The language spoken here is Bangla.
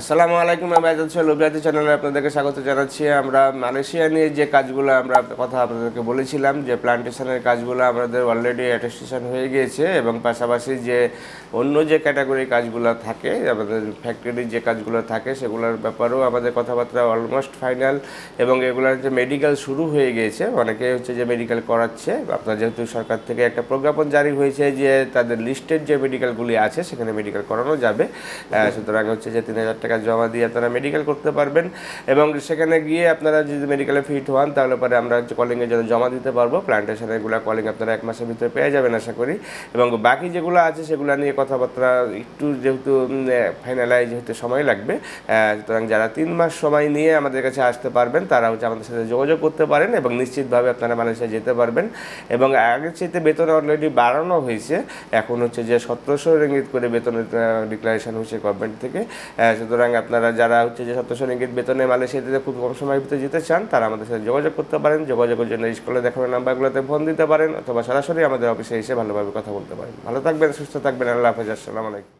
আসসালামু আলাইকুম, আমি আজাদ সোহেল অভিজাতি চ্যানেলে আপনাদেরকে স্বাগত জানাচ্ছি। আমরা মালয়েশিয়া নিয়ে যে কাজগুলো আমরা কথা আপনাদেরকে বলেছিলাম, যে প্লান্টেশনের কাজগুলো আমাদের অলরেডি অ্যাটেস্টেশন হয়ে গিয়েছে এবং পাশাপাশি যে অন্য যে ক্যাটাগরির কাজগুলো থাকে, আমাদের ফ্যাক্টরির যে কাজগুলো থাকে, সেগুলোর ব্যাপারেও আমাদের কথাবার্তা অলমোস্ট ফাইনাল এবং এগুলোর যে মেডিকেল শুরু হয়ে গিয়েছে, অনেকে হচ্ছে যে মেডিকেল করাচ্ছে। আপনার যেহেতু সরকার থেকে একটা প্রজ্ঞাপন জারি হয়েছে যে তাদের লিস্টেড যে মেডিকেলগুলি আছে, সেখানে মেডিকেল করানো যাবে। সুতরাং হচ্ছে যে তিন হাজার টাকা জমা দিয়ে আপনারা মেডিকেল করতে পারবেন এবং সেখানে গিয়ে আপনারা যদি মেডিকেলে ফিট হন, তাহলে পরে আমরা কলিংয়ের জন্য জমা দিতে পারব। প্লান্টেশনের এগুলো কলিং আপনারা এক মাসের ভিতরে পেয়ে যাবেন আশা করি। এবং বাকি যেগুলো আছে, সেগুলো নিয়ে কথাবার্তা একটু যেহেতু ফাইনালাইজ হতে সময় লাগবে। সুতরাং যারা তিন মাস সময় নিয়ে আমাদের কাছে আসতে পারবেন, তারা হচ্ছে আমাদের সাথে যোগাযোগ করতে পারেন এবং নিশ্চিতভাবে আপনারা মালয়েশিয়া যেতে পারবেন। এবং আগের চাইতে বেতন অলরেডি বাড়ানো হয়েছে। এখন হচ্ছে যে সতেরোশো রিঙ্গিত করে বেতনের ডিক্লারেশন হয়েছে গভর্নমেন্ট থেকে। সুতরাং আপনারা যারা হচ্ছে যে সতেরোশো সৈনিকের বেতনে মালয়েশিয়াতে খুব কম সময়ের ভিতরে যেতে চান, তারা আমাদের সাথে যোগাযোগ করতে পারেন। যোগাযোগের জন্য স্কুলে দেখানো নাম্বারগুলোতে ফোন দিতে পারেন, অথবা সরাসরি আমাদের অফিসে এসে ভালোভাবে কথা বলতে পারেন। ভালো থাকবেন, সুস্থ থাকবেন। আল্লাহ হাফেজ, আসসালামু আলাইকুম।